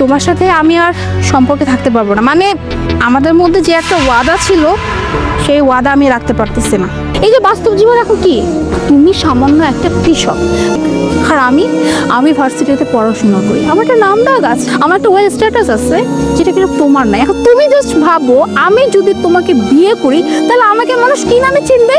তোমার সাথে আমি আর সম্পর্কে থাকতে পারব না। মানে আমাদের মধ্যে যে একটা ওয়াদা ছিল, সেই ওয়াদা আমি রাখতে পারতেছি না। এই যে বাস্তব জীবন এখন কি? তুমি সামান্য একটা কৃষক। আর আমি আমি ভার্সিটিতে পড়াশোনা করি। আমার একটা নাম ডাক আছে, আমার একটা ওয়েল স্ট্যাটাস আছে, যেটা কিন্তু তোমার নাই এখন তুমি জাস্ট ভাবো, আমি যদি তোমাকে বিয়ে করি, তাহলে আমাকে মানুষ কি নামে চিনবে?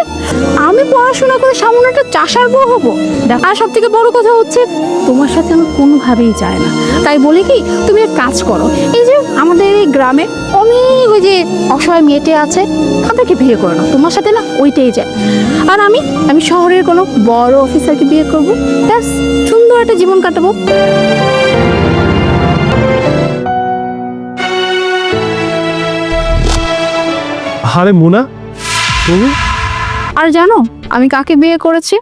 আমি পড়াশোনা করে সামান্য একটা চাষার বউ হব। দেখ, আর সব থেকে বড় কথা হচ্ছে, তোমার সাথে আমার কোনোভাবেই যায় না। তাই বলি কি, তুমি এক কাজ করো, এই আমাদের এই গ্রামে অনেক ওই যে অসহায় মেয়েটে আছে তাদেরকে বিয়ে করো না। তোমার সাথে না ওইটাই যায়। আর আমি আমি শহরের কোনো বড় অফিসারকে বিয়ে করব। ব্যাস সুন্দর একটা জীবন কাটাবো। আরে মুনা তুমি? আর জানো আমি কাকে বিয়ে করেছি?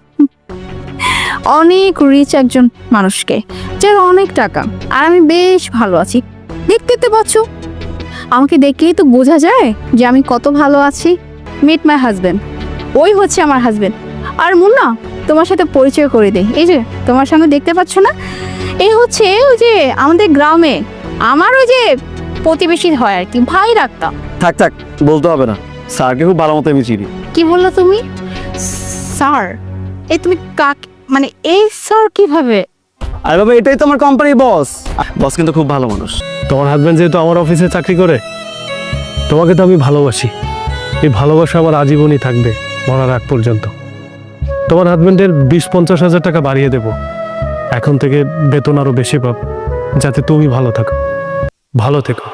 অনেক রিচ একজন মানুষকে যার অনেক টাকা। আর আমি বেশ ভালো আছি। দেখতে তো পাচ্ছ। আমাকে দেখলেই তো বোঝা যায় যে আমি কত ভালো আছি। মিট মাই হাজবেন্ড ওই হচ্ছে আমার হাজবেন্ড আর মুন্না তোমার সাথে পরিচয় করে দেই। এই যে তোমার সামনে দেখতে পাচ্ছ না? এই হচ্ছে ওই যে আমাদের গ্রামে আমার ওই যে প্রতিবেশী হয় আর কি ভাই রাখতাম থাক থাক বলতে হবে না। স্যারকে খুব ভালো মতো আমি চিনি। কি বলল তুমি? স্যার এই তুমি কাক মানে এই স্যার কীভাবে আরে বাবা এটাই তো আমার কোম্পানির বস বস কিন্তু খুব ভালো মানুষ। তোমার হাজব্যান্ড যেহেতু আমার অফিসে চাকরি করে তোমাকে তো আমি ভালোবাসি। এই ভালোবাসা আমার আজীবনই থাকবে মরার আগ পর্যন্ত। তোমার হাজব্যান্ডের বিশ পঞ্চাশ হাজার টাকা বাড়িয়ে দেব। এখন থেকে বেতন আরও বেশি পাব যাতে তুমি ভালো থাকো। ভালো থেকো।